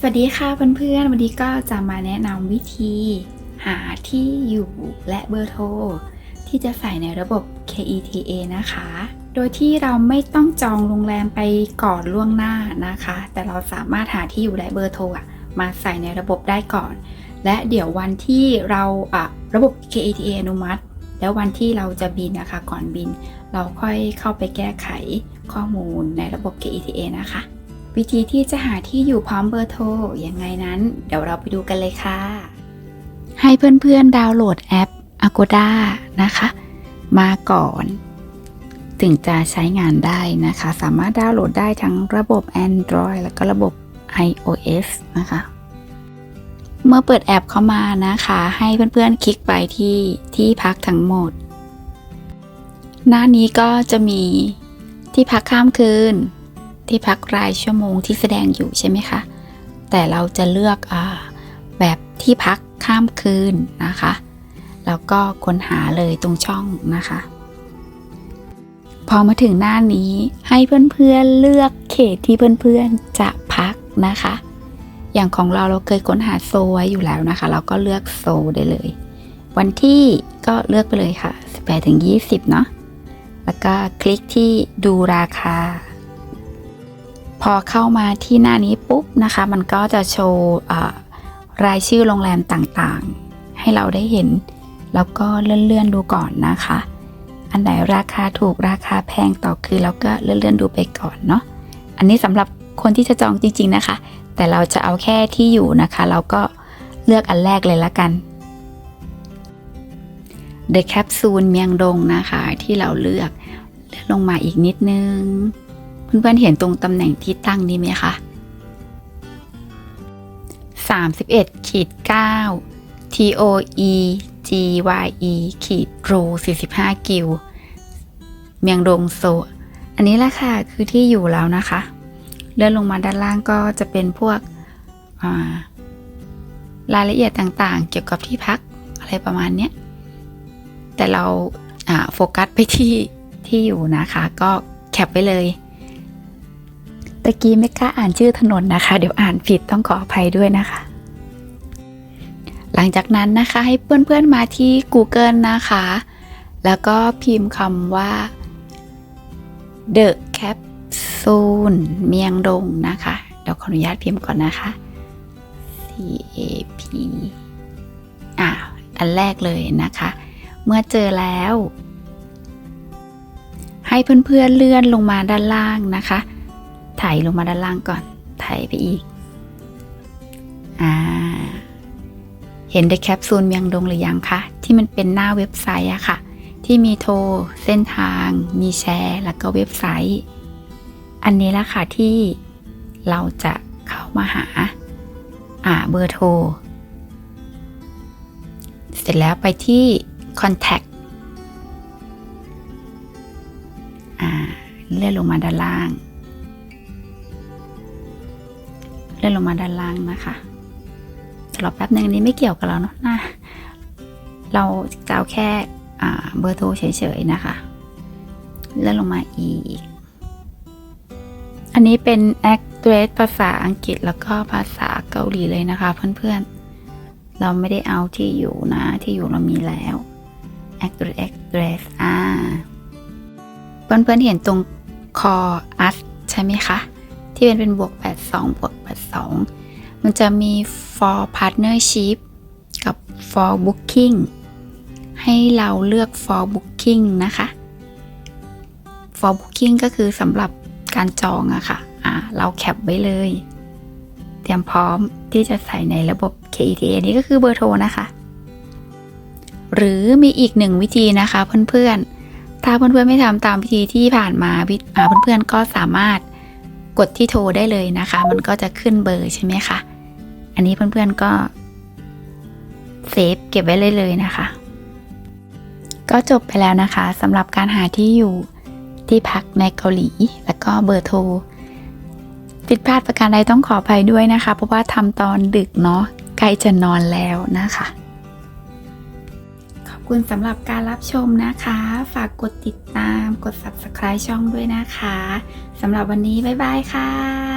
สวัสดีค่ะเพื่อนๆ วันนี้ก็จะมาแนะนำวิธีหาที่อยู่และเบอร์โทร ที่จะใส่ในระบบ KETA นะคะ โดยที่เราไม่ต้องจองโรงแรมไปก่อนล่วงหน้านะคะ แต่เราสามารถหาที่อยู่และเบอร์โทรมาใส่ในระบบได้ก่อน และเดี๋ยววันที่เราะระบบ KETA อนุมัติ แล้ววันที่เราจะบินนะคะก่อนบิน เราค่อยเข้าไปแก้ไขข้อมูลในระบบ KETA นะคะ วิธีที่จะหาที่อยู่พร้อมเบอร์โทรยังไงนั้น เดี๋ยวเราไปดูกันเลยค่ะ ให้เพื่อนๆดาวน์โหลดแอป Agoda นะคะ มาก่อน ถึงจะใช้งานได้นะคะ สามารถดาวน์โหลดได้ทั้งระบบ Android แล้วก็ระบบ iOS นะคะ เมื่อเปิดแอปเข้ามานะคะ ให้เพื่อนๆคลิกไปที่ที่พักทั้งหมด หน้านี้ก็จะมีที่พักข้ามคืน ที่พักรายชั่วโมงที่แสดงอยู่ใช่ไหมคะ แต่เราจะเลือกอแบบที่พักข้ามคืนนะคะ แล้วก็ค้นหาเลยตรงช่องนะคะ พอมาถึงหน้านี้ให้เพื่อนๆเลือกเขตที่เพื่อนๆจะพักนะคะ อย่างของเราเราเคยค้นหาโซไว้อยู่แล้วนะคะ เราก็เลือกโซได้เลย วันที่ก็เลือกไปเลยค่ะ 18-20 เนาะแล้วก็คลิกที่ดูราคา พอเข้ามาที่หน้านี้ปุ๊บนะคะ มันก็จะโชว์รายชื่อโรงแรมต่างๆ ให้เราได้เห็น แล้วก็เลื่อนๆดูก่อนนะคะ อันไหนราคาถูกราคาแพงต่อคืนแล้วก็เลื่อนๆดูไปก่อนเนาะอันนี้สำหรับคนที่จะจองจริง ๆนะคะ แต่เราจะเอาแค่ที่อยู่นะคะ เราก็เลือกอันแรกเลยละกัน The Capsule เมียงดงนะคะที่เราเลือกเลื่อนลงมาอีกนิดนึง เพื่อนๆเห็นตรงตำแหน่งที่ตั้งนี้ไหมคะ31ขีด9 T O E G Y E ขีดโร45 กิว เมียงดงโซ อันนี้แหละค่ะ คือที่อยู่แล้วนะคะ เลื่อนลงมาด้านล่างก็จะเป็นพวการายละเอียดต่างๆ เกี่ยวกับที่พักอะไรประมาณนี้แต่เราโฟกัสไปที่ที่อยู่นะคะ ก็แคปไว้เลยะกี้ไม่กล้าอ่านชื่อถนนนะคะ เดี๋ยวอ่านผิดต้องขออภัยด้วยนะคะ หลังจากนั้นนะคะให้เพื่อนๆมาที่ Google นะคะ แล้วก็พิมพ์คำว่า The Capsule เมียงดงนะคะเดี๋ยวขออนุญาตพิมพ์ก่อนนะคะ C A P อ่าอันแรกเลยนะคะ เมื่อเจอแล้ว ให้เพื่อนๆเลื่อนลงมาด้านล่างนะคะ ไถลงมาด้านล่างก่อน ไถไปอีก อ่า เห็น The Capsule เมียงดงหรือยังคะ ที่มันเป็นหน้าเว็บไซต์อะค่ะ ที่มีโทร เส้นทาง มีแชร์ แล้วก็เว็บไซต์ อันนี้ละค่ะที่เราจะเข้ามาหา อ่า เบอร์โทร เสร็จแล้วไปที่ contact อ่าเลื่อนลงมาด้านล่าง ลื่อนลงมาด้านล่างนะคะสำหรับแป๊บหนึ่งอันนี้ไม่เกี่ยวกับเราเนาะนะเราจะเอาแค่เบอร์โทรเฉยๆนะคะเลื่อนลงมาอีก อันนี้เป็น address ภาษาอังกฤษแล้วก็ภาษาเกาหลีเลยนะคะเพื่อนๆ เราไม่ได้เอาที่อยู่นะที่อยู่เรามีแล้ว address address อ่าเพื่อนๆเห็นตรง call us ใช่ไหมคะ ที่เป็นเป็นบวก 82บวก 2 มันจะมี for partnership กับ for booking ให้เราเลือก for booking นะคะ for booking ก็คือสำหรับการจองอะค่ะอ่าเราแคปไว้เลย เตรียมพร้อมที่จะใส่ในระบบ KETA นี้ก็คือเบอร์โทรนะคะ หรือมีอีกหนึ่งวิธีนะคะเพื่อนๆ ถ้าเพื่อนๆไม่ทำตามวิธีที่ผ่านมาเพื่อนๆก็สามารถ กดที่โทรได้เลยนะคะ มันก็จะขึ้นเบอร์ใช่ไหมคะ อันนี้เพื่อนๆก็เซฟเก็บไว้เลยเลยนะคะ ก็จบไปแล้วนะคะสำหรับการหาที่อยู่ที่พักในเกาหลี แล้วก็เบอร์โทรผิดพลาดประการใดต้องขออภัยด้วยนะคะ เพราะว่าทำตอนดึกเนาะใกล้จะนอนแล้วนะคะ คุณสำหรับการรับชมนะคะ ฝากกดติดตาม กด subscribe ช่องด้วยนะคะ สำหรับวันนี้ บ๊ายบายค่ะ